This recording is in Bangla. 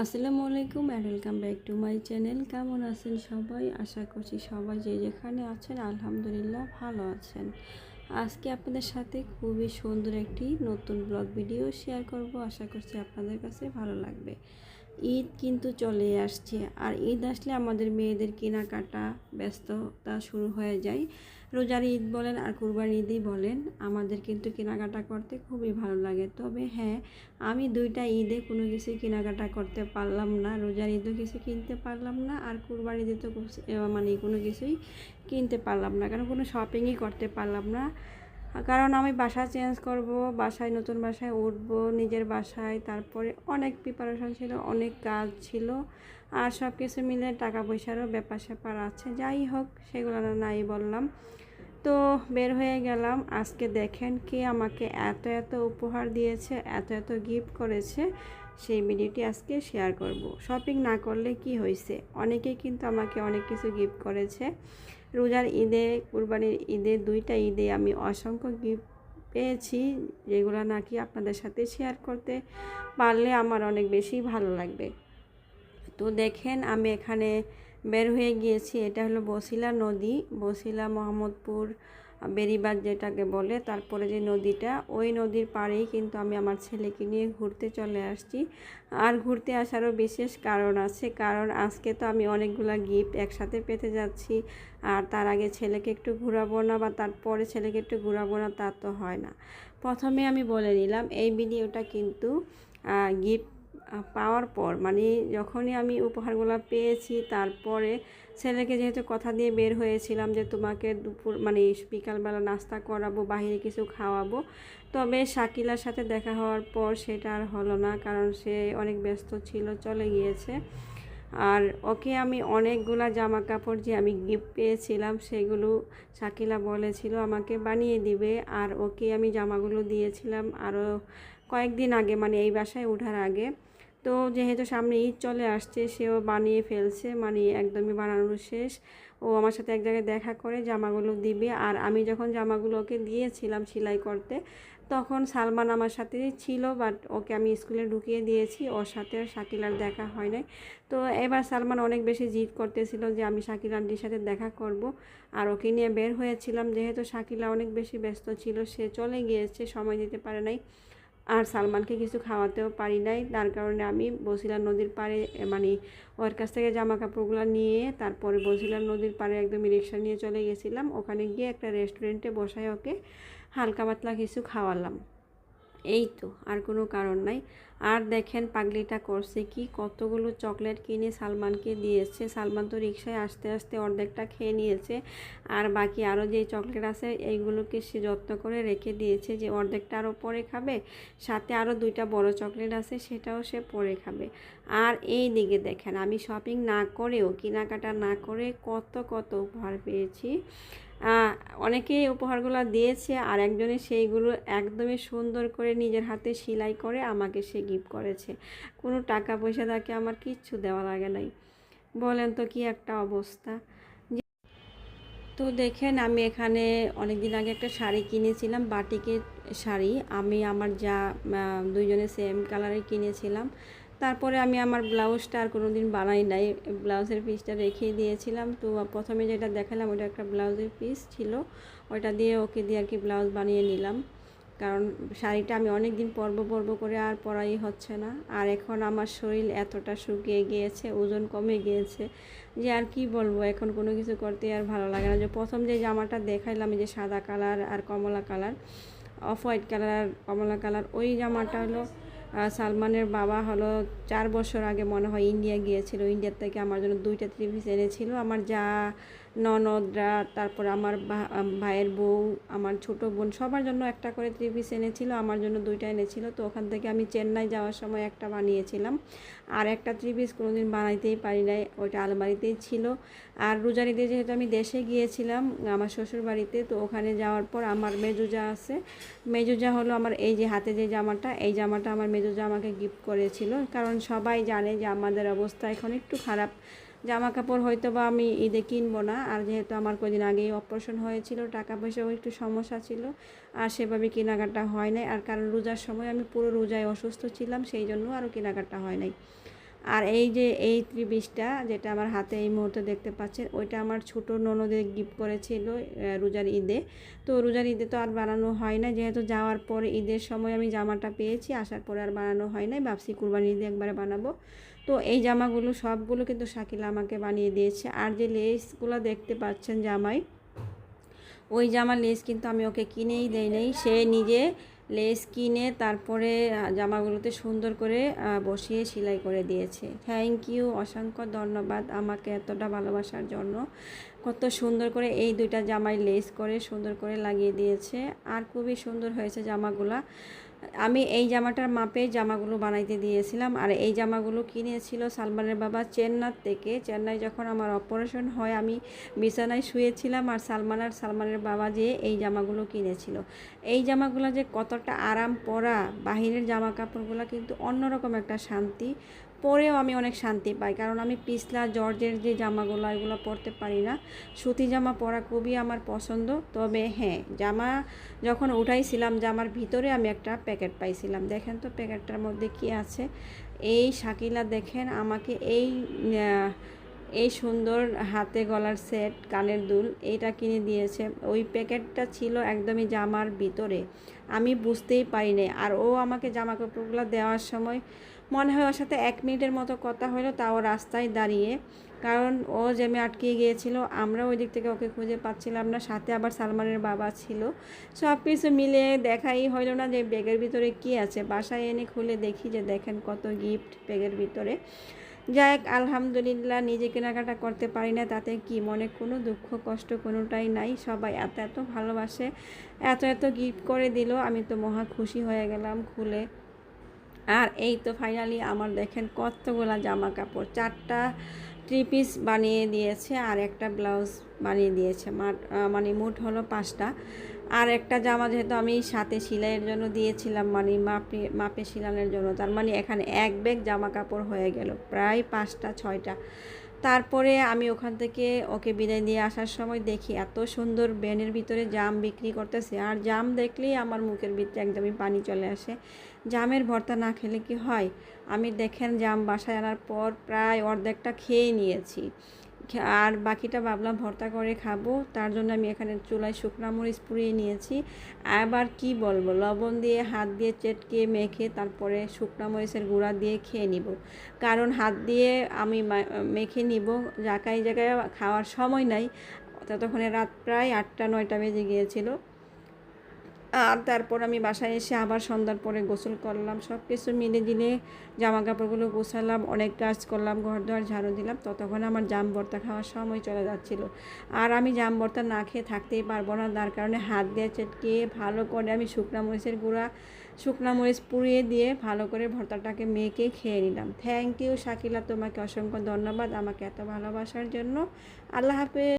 আসসালামু আলাইকুম and welcome back to my channel কেমন আছেন সবাই? আশা করছি সবাই যে যেখানে আছেন, আলহামদুলিল্লাহ ভালো আছেন। আজকে আপনাদের সাথে খুবই সুন্দর একটি নতুন ব্লগ ভিডিও শেয়ার করব। আশা করছি আপনাদের কাছে ভালো লাগবে। ঈদ কিন্তু চলে আসছে। আর ঈদ আসলে আমাদের মেয়েদের কেনাকাটা ব্যস্ততা শুরু হয়ে যায়। রোজার ঈদ বলেন আর কুরবান ঈদই বলেন, আমাদের কিন্তু কেনাকাটা করতে খুবই ভালো লাগে। তবে হ্যাঁ আমি দুইটা ঈদে কোনো কিছু কেনাকাটা করতে পারলাম না। রোজার ঈদও কিছু কিনতে পারলাম না আর কুরবান ঈদে তো মানে কোনো কিছুই কিনতে পারলাম না। কারণ কোনো শপিংই করতে পারলাম না। কারণ আমি বাসা চেঞ্জ করব, বাসায়, নতুন বাসায় উঠব, নিজের বাসায়, তারপরে অনেক প্রিপারেশন ছিল, অনেক কাজ ছিল, আর সব কিছু মিলে টাকা পয়সারও ব্যাপার স্যাপার আছে, যাই হোক, সেগুলো নাই বললাম। তো বের হয়ে গেলাম, আজকে দেখেন কে আমাকে এত এত উপহার দিয়েছে, এত এত গিফট করেছে, সেই ভিডিওটি আজকে শেয়ার করব। শপিং না করলে কি হয়েছে অনেকেই কিন্তু আমাকে অনেক কিছু গিফট করেছে। রোজার ঈদে, কুরবানির ঈদে, দুইটা ঈদে আমি অসংখ্য গিফট পেয়েছি, যেগুলো নাকি আপনাদের সাথে শেয়ার করতে পারলে আমার অনেক বেশি ভালো লাগবে। তো দেখেন, আমি এখানে বের হয়ে গিয়েছি, এটা হলো বসিলা নদী, বসিলা মোহাম্মদপুর বেরিবাদ যেটাকে বলে, তারপরে যে নদীটা, ওই নদীর পাড়েই কিন্তু আমি আমার ছেলেকে নিয়ে ঘুরতে চলে আসছি। আর ঘুরতে আসারও বিশেষ কারণ আছে, কারণ আজকে তো আমি অনেকগুলা গিফট একসাথে পেতে যাচ্ছি, আর তার আগে ছেলেকে একটু ঘুরাবো না বা তারপরে ছেলেকে একটু ঘুরাবো না তা তো হয় না। প্রথমে আমি বলে নিলাম, এই ভিডিওটা কিন্তু গিফট পাওয়ার পর মানে যখনই আমি উপহারগুলো পেয়েছি, তারপরে ছেলেকে যেহেতু কথা দিয়ে বের হয়েছিলাম যে তোমাকে দুপুর মানে বিকালবেলা নাস্তা করাবো বাইরে কিছু খাওয়াবো, তবে শাকিলার সাথে দেখা হওয়ার পর সেটা আর হলো না, কারণ সে অনেক ব্যস্ত ছিল, চলে গিয়েছে। আর ওকে আমি অনেকগুলা জামা কাপড় যে আমি গিফট পেয়েছিলাম, সেগুলো শাকিলা বলেছিল আমাকে বানিয়ে দিবে, আর ওকে আমি জামাগুলো দিয়েছিলাম আরও কয়েকদিন আগে মানে এই বাসায় ওঠার আগে। তো যেহেতু সামনে ঈদ চলে আসছে, সেও বানিয়ে ফেলছে মানে একদমই বানানো শেষ। ও আমার সাথে এক জায়গায় দেখা করে জামাগুলো দিবে। আর আমি যখন জামাগুলো ওকে দিয়েছিলাম সেলাই করতে, তখন সালমান আমার সাথে ছিল বাট ওকে আমি স্কুলে ঢুকিয়ে দিয়েছি। ওর সাথে আর শাকিলার দেখা হয় নাই। তো এবার সালমান অনেক বেশি জিদ করতেছিল যে আমি শাকিল আন্টির সাথে দেখা করব। আর ওকে নিয়ে বের হয়েছিলাম। যেহেতু শাকিলা অনেক বেশি ব্যস্ত ছিল, সে চলে গিয়েছে, সময় দিতে পারে নাই। আর সালমানকে কিছু খাওয়াতেও পারি নাই। তার কারণে আমি বসিলা নদীর পাড়ে মানে ওর কাছ থেকে জামা কাপড়গুলো নিয়ে তারপরে বসিলা নদীর পাড়ে একদম রিক্সা নিয়ে চলে গেছিলাম। ওখানে গিয়ে একটা রেস্টুরেন্টে বসায় ওকে হালকা পাতলা কিছু খাওয়ালাম। এই তো, আর কোনো কারণ নাই। আর দেখেন পাগলিটা করছে কি, কতগুলো চকলেট কিনে সালমানকে দিয়েছে। সালমান তো রিক্সায় আসতে আসতে অর্ধেকটা খেয়ে নিয়েছে। আর বাকি আরও যে চকলেট আছে, এইগুলোকে সে যত্ন করে রেখে দিয়েছে যে অর্ধেকটা আরও পরে খাবে, সাথে আরও দুইটা বড় চকলেট আছে, সেটাও সে পরে খাবে। আর এই দিকে দেখেন, আমি শপিং না করেও, কেনাকাটা না করে কত কত উপহার পেয়েছি। অনেকেই উপহারগুলো দিয়েছে আর একজনে সেইগুলো একদমই সুন্দর করে নিজের হাতে সেলাই করে আমাকে সে গিফট করেছে। কোনো টাকা পয়সা তাকে আমার কিচ্ছু দেওয়া লাগে নাই। বলেন তো কি একটা অবস্থা? তো দেখেন, আমি এখানে অনেক দিন আগে একটা শাড়ি কিনেছিলাম, বাটিকের শাড়ি। আমি আমার যা দুইজনে সেম কালারে কিনেছিলাম। তারপরে আমি আমার ব্লাউজটা আর কোনো দিন বানাই নাই। ব্লাউজের পিসটা রেখে দিয়েছিলাম। তো প্রথমে যেটা দেখালাম, ওটা একটা ব্লাউজের পিস ছিল। ওটা দিয়ে ওকে দিয়ে আর কি ব্লাউজ বানিয়ে নিলাম। কারণ শাড়িটা আমি অনেক দিন পরব পরব করে আর পরাই হচ্ছে না। আর এখন আমার শরীর এতটা শুকিয়ে গিয়েছে, ওজন কমে গিয়েছে যে আর কি বলব, এখন কোনো কিছু করতে আর ভালো লাগে না। যে প্রথম যে জামাটা দেখাইলাম যে সাদা কালার আর কমলা কালার, অফ হোয়াইট কালার আর কমলা কালার, ওই জামাটা হলো সালমানের বাবা হলো চার বছর আগে মনে হয় ইন্ডিয়া গিয়েছিল। ইন্ডিয়ার থেকে আমার জন্য দুইটা থ্রি পিস এনেছিল। আমার যা ননদরা, তারপর আমার ভাইয়ের বউ, আমার ছোট বোন, সবার জন্য একটা করে থ্রি পিস এনেছিল, আমার জন্য দুইটা এনেছিল। তো ওখান থেকে আমি চেন্নাই যাওয়ার সময় একটা বানিয়েছিলাম। আর একটা থ্রি পিস কোনোদিন বানাইতেই পারি নাই, ওইটা আলমারিতেই ছিল। আর রোজারিতে যেহেতু আমি দেশে গিয়েছিলাম, আমার শ্বশুর বাড়িতে তো ওখানে যাওয়ার পর আমার মেজুজা আছে। মেজুজা হলো আমার এই যে হাতে যে জামাটা, এই জামাটা আমার মেজুজা আমাকে গিফট করেছিল। কারণ সবাই জানে যে আমাদের অবস্থা এখন একটু খারাপ। জামা কাপড় হয়তো বা আমি ঈদে কিনবো না। আর যেহেতু আমার কদিন আগেই অপারেশন হয়েছিল, টাকা পয়সাও একটু সমস্যা ছিল, আর সেভাবে কেনাকাটা হয় নাই। আর কারণ রোজার সময় আমি পুরো রোজায় অসুস্থ ছিলাম, সেই জন্য আরও কেনাকাটা হয় নাই। আর এই যে এই ত্রিবিশটা যেটা আমার হাতে এই মুহূর্তে দেখতে পাচ্ছেন, ওইটা আমার ছোট ননদের গিফট করেছিল রোজার ঈদে। তো রোজার ঈদে তো আর বানানো হয় না যেহেতু যাওয়ার পরে ঈদের সময় আমি জামাটা পেয়েছি, আসার পরে আর বানানো হয় নাই, ভাবছি কুরবানি ঈদে একবারে বানাবো। তো এই জামাগুলো, সবগুলো কিন্তু শাকিলা আমাকে বানিয়ে দিয়েছে। আর যে লেসগুলো দেখতে পাচ্ছেন জামাই, ওই জামার লেস কিন্তু আমি ওকে কিনেই দেই নাই, সে নিজে লেস কিনে তারপরে জামাগুলোতে সুন্দর করে বসিয়ে সেলাই করে দিয়েছে। থ্যাংক ইউ অসংখ্য ধন্যবাদ আমাকে এতটা ভালোবাসার জন্য। কত সুন্দর করে এই দুইটা জামাই লেস করে সুন্দর করে লাগিয়ে দিয়েছে। আর খুবই সুন্দর হয়েছে জামাগুলা। আমি এই জামাটার মাপে জামাগুলো বানাইতে দিয়েছিলাম, আর এই জামাগুলো কিনেছিল সালমানের বাবা চেন্নার থেকে। চেন্নাই যখন আমার অপারেশন হয়, আমি বিছানায় শুয়েছিলাম, আর সালমান আর সালমানের বাবা যে এই জামাগুলো কিনেছিল। এই জামাগুলো যে কতটা আরাম পরা, বাহিরের জামা কাপড়গুলো কিন্তু অন্যরকম একটা শান্তি। পরেও আমি অনেক শান্তি পাই, কারণ আমি পিছলা জর্জের যে জামাগুলো, এগুলো পরতে পারি না। সুতি জামা পরা খুবই আমার পছন্দ, তবে হ্যাঁ জামা যখন উঠাইছিলাম, জামার ভিতরে আমি একটা প্যাকেট পাইছিলাম। দেখেন তো প্যাকেটটার মধ্যে কি আছে? এই শাকিলা দেখেন আমাকে এই এই সুন্দর হাতে গলার সেট, কানের দুল এইটা কিনে দিয়েছে। ওই প্যাকেটটা ছিল একদমই জামার ভিতরে। আমি বুঝতেই পারি আর ও আমাকে জামা কাপড়গুলো দেওয়ার সময় মনে হয় ওর সাথে এক মিনিটের মতো কথা হলো, তাও রাস্তায় দাঁড়িয়ে। কারণ ও জেমে আটকে গিয়েছিল, আমরা ওই দিক থেকে ওকে খুঁজে পাচ্ছিলাম না। সাথে আবার সালমানের বাবা ছিল। সব কিছু মিলে দেখাই হইল না যে ব্যাগের ভিতরে কি আছে। বাসায় এনে খুলে দেখি যে দেখেন কত গিফট ব্যাগের ভিতরে। যাই আলহামদুলিল্লাহ নিজে কেনাকাটা করতে পারি না, তাতে কি মনে কোনো দুঃখ কষ্ট কোনোটাই নাই। সবাই এত এত ভালোবাসে, এত এত গিফট করে দিল, আমি তো মহা খুশি হয়ে গেলাম খুলে। আর এই তো ফাইনালি আমার দেখেন কতগুলা জামা কাপড় চারটা থ্রি পিস বানিয়ে দিয়েছে আর একটা ব্লাউজ বানিয়ে দিয়েছে। মানে মোট হলো পাঁচটা। আর একটা জামা যেহেতু আমি সাথে সেলাইয়ের জন্য দিয়েছিলাম মানে মাপে মাপে সিলানের জন্য, তার মানে এখানে এক ব্যাগ জামা কাপড় হয়ে গেল। প্রায় পাঁচটা, ছয়টা। তারপরে আমি ওখান থেকে ওকে বিদায় দিয়ে আসার সময় দেখি এত সুন্দর ব্যানের ভিতরে জাম বিক্রি করতেছে। আর জাম দেখলেই আমার মুখের ভিতরে একদমই পানি চলে আসে। জামের ভর্তা না খেলে কি হয়? আমি দেখেন জাম বাসায় আনার পর প্রায় অর্ধেকটা খেয়ে নিয়েছি। আর বাকিটা ভাবলাম ভর্তা করে খাব। তার জন্য আমি এখানে চুলায় শুকনা মরিচ পুড়িয়ে নিয়েছি। আবার কি বলব, লবণ দিয়ে হাত দিয়ে চেটকে মেখে তারপরে শুকনো মরিচের গুঁড়া দিয়ে খেয়ে নিব। কারণ হাত দিয়ে আমি মেখে নিব। জায়গায় জায়গায় খাওয়ার সময় নাই। ততক্ষণে রাত প্রায় আটটা নয়টা বেজে গিয়েছিল। আর তারপর আমি বাসায় এসে আবার সন্ধ্যার পরে গোসল করলাম সব কিছু মিলে দিলে জামা কাপড়গুলো গোছালাম, অনেক কাজ করলাম ঘর দোয়ার ঝাড়ু দিলাম, ততক্ষণ আমার জাম ভর্তা খাওয়ার সময় চলে যাচ্ছিল। আর আমি জাম ভর্তা না খেয়ে থাকতেই পারব না তার কারণে হাত দিয়ে চেটকে ভালো করে আমি শুকনা মরিচের গুঁড়া, শুকনা মরিচ পুড়িয়ে দিয়ে ভালো করে ভর্তাটাকে মেখে খেয়ে নিলাম। থ্যাংক ইউ শাকিলা, তোমাকে অসংখ্য ধন্যবাদ আমাকে এত ভালোবাসার জন্য। আল্লাহ হাফেজ।